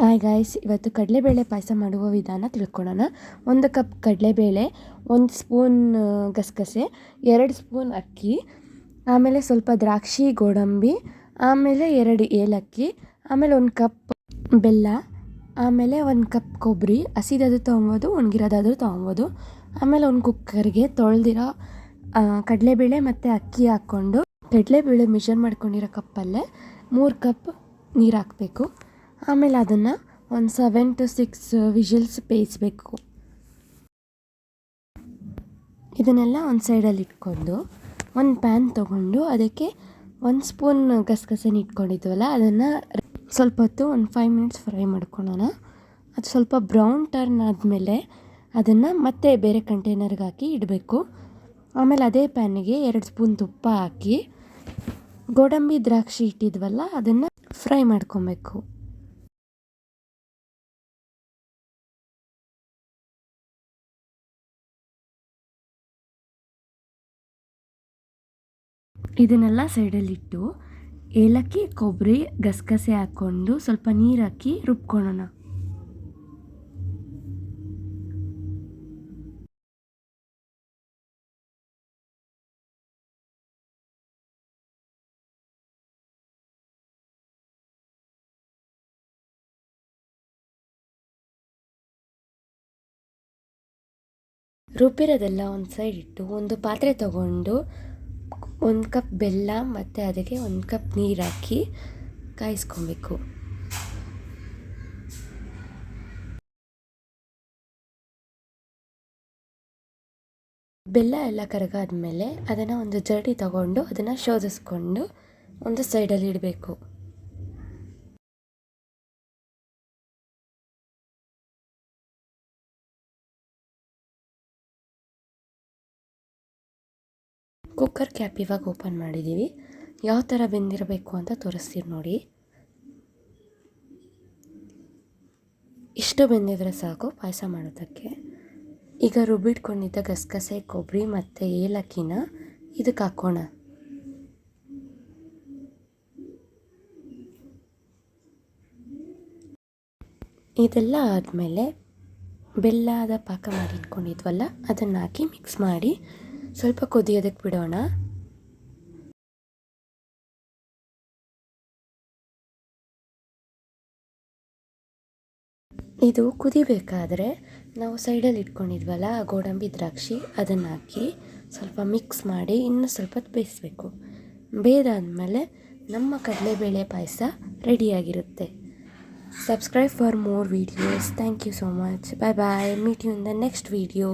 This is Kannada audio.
ಹಾಯ್ ಗಾಯ್ಸ್ ಇವತ್ತು ಕಡಲೆಬೇಳೆ ಪಾಯಸ ಮಾಡುವ ವಿಧಾನ ತಿಳ್ಕೊಳ್ಳೋಣ. ಒಂದು ಕಪ್ ಕಡಲೆಬೇಳೆ, ಒಂದು ಸ್ಪೂನ್ ಗಸಗಸೆ, ಎರಡು ಸ್ಪೂನ್ ಅಕ್ಕಿ, ಆಮೇಲೆ ಸ್ವಲ್ಪ ದ್ರಾಕ್ಷಿ, ಗೋಡಂಬಿ, ಆಮೇಲೆ ಎರಡು ಏಲಕ್ಕಿ, ಆಮೇಲೆ ಒಂದು ಕಪ್ ಬೆಲ್ಲ, ಆಮೇಲೆ ಒಂದು ಕಪ್ ಕೊಬ್ಬರಿ ಹಸಿದಾದರೂ ತೊಗೊಬೋದು ಒಣಗಿರೋದಾದ್ರೂ ತೊಗೊಬೋದು. ಆಮೇಲೆ ಒಂದು ಕುಕ್ಕರ್ಗೆ ತೊಳೆದಿರೋ ಕಡಲೆಬೇಳೆ ಮತ್ತು ಅಕ್ಕಿ ಹಾಕ್ಕೊಂಡು ಕಡಲೆಬೇಳೆ ಮೆಷರ್ ಮಾಡ್ಕೊಂಡಿರೋ ಕಪ್ಪಲ್ಲೇ ಮೂರು ಕಪ್ ನೀರು ಹಾಕಬೇಕು. ಆಮೇಲೆ ಅದನ್ನು ಒಂದು ಸೆವೆನ್ ಟು ಸಿಕ್ಸ್ ವಿಷಲ್ಸ್ ಬೇಯಿಸಬೇಕು. ಇದನ್ನೆಲ್ಲ ಒಂದು ಸೈಡಲ್ಲಿ ಇಟ್ಕೊಂಡು ಒಂದು ಪ್ಯಾನ್ ತೊಗೊಂಡು ಅದಕ್ಕೆ ಒಂದು ಸ್ಪೂನ್ ಗಸಗಸೆನ ಇಟ್ಕೊಂಡಿದ್ವಲ್ಲ, ಅದನ್ನು ಸ್ವಲ್ಪ ಹೊತ್ತು ಒಂದು ಫೈವ್ ಮಿನಿಟ್ಸ್ ಫ್ರೈ ಮಾಡ್ಕೊಳ್ಳೋಣ. ಅದು ಸ್ವಲ್ಪ ಬ್ರೌನ್ ಟರ್ನ್ ಆದಮೇಲೆ ಅದನ್ನು ಮತ್ತೆ ಬೇರೆ ಕಂಟೈನರ್ಗೆ ಹಾಕಿ ಇಡಬೇಕು. ಆಮೇಲೆ ಅದೇ ಪ್ಯಾನಿಗೆ ಎರಡು ಸ್ಪೂನ್ ತುಪ್ಪ ಹಾಕಿ, ಗೋಡಂಬಿ ದ್ರಾಕ್ಷಿ ಇಟ್ಟಿದ್ವಲ್ಲ, ಅದನ್ನು ಫ್ರೈ ಮಾಡ್ಕೊಬೇಕು. ಇದನ್ನೆಲ್ಲ ಸೈಡಲ್ಲಿಟ್ಟು ಏಲಕ್ಕಿ ಕೊಬ್ಬರಿ ಗಸಗಸೆ ಹಾಕ್ಕೊಂಡು ಸ್ವಲ್ಪ ನೀರು ಹಾಕಿ ರುಬ್ಕೊಳ್ಳೋಣ. ರುಬ್ಬಿರೋದೆಲ್ಲ ಒಂದು ಸೈಡ್ ಇಟ್ಟು ಒಂದು ಪಾತ್ರೆ ತಗೊಂಡು ಒಂದು ಕಪ್ ಬೆಲ್ಲ ಮತ್ತು ಅದಕ್ಕೆ ಒಂದು ಕಪ್ ನೀರು ಹಾಕಿ ಕಾಯಿಸ್ಕೊಬೇಕು. ಬೆಲ್ಲ ಎಲ್ಲ ಕರಗಾದ ಮೇಲೆ ಅದನ್ನು ಒಂದು ಜರಡಿ ತಗೊಂಡು ಅದನ್ನು ಶೋಧಿಸ್ಕೊಂಡು ಒಂದು ಸೈಡಲ್ಲಿ ಇಡಬೇಕು. ಕುಕ್ಕರ್ ಕ್ಯಾಪ್ ಇವಾಗ ಓಪನ್ ಮಾಡಿದ್ದೀವಿ ಯಾವ ಥರ ಬೆಂದಿರಬೇಕು ಅಂತ ತೋರಿಸ್ತೀವಿ ನೋಡಿ. ಇಷ್ಟು ಬೆಂದಿದ್ರೆ ಸಾಕು ಪಾಯಸ ಮಾಡೋದಕ್ಕೆ. ಈಗ ರುಬ್ಬಿಟ್ಕೊಂಡಿದ್ದ ಗಸಗಸೆ, ಕೊಬ್ಬರಿ ಮತ್ತು ಏಲಕ್ಕಿನ ಇದಕ್ಕೆ ಹಾಕೋಣ. ಇದೆಲ್ಲ ಆದಮೇಲೆ ಬೆಲ್ಲದ ಪಾಕ ಮಾಡಿ ಇಟ್ಕೊಂಡಿದ್ವಲ್ಲ, ಅದನ್ನು ಹಾಕಿ ಮಿಕ್ಸ್ ಮಾಡಿ ಸ್ವಲ್ಪ ಕುದಿಯೋದಕ್ಕೆ ಬಿಡೋಣ. ಇದು ಕುದಿಬೇಕಾದ್ರೆ ನಾವು ಸೈಡಲ್ಲಿ ಇಟ್ಕೊಂಡಿದ್ವಲ್ಲ ಗೋಡಂಬಿ ದ್ರಾಕ್ಷಿ ಅದನ್ನು ಹಾಕಿ ಸ್ವಲ್ಪ ಮಿಕ್ಸ್ ಮಾಡಿ ಇನ್ನೂ ಸ್ವಲ್ಪ ಬೇಯಿಸ್ಬೇಕು. ಬೇಯ್ದಾದಮೇಲೆ ನಮ್ಮ ಕಡಲೆಬೇಳೆ ಪಾಯಸ ರೆಡಿಯಾಗಿರುತ್ತೆ. Subscribe for more videos thank you so much bye bye meet you in the next video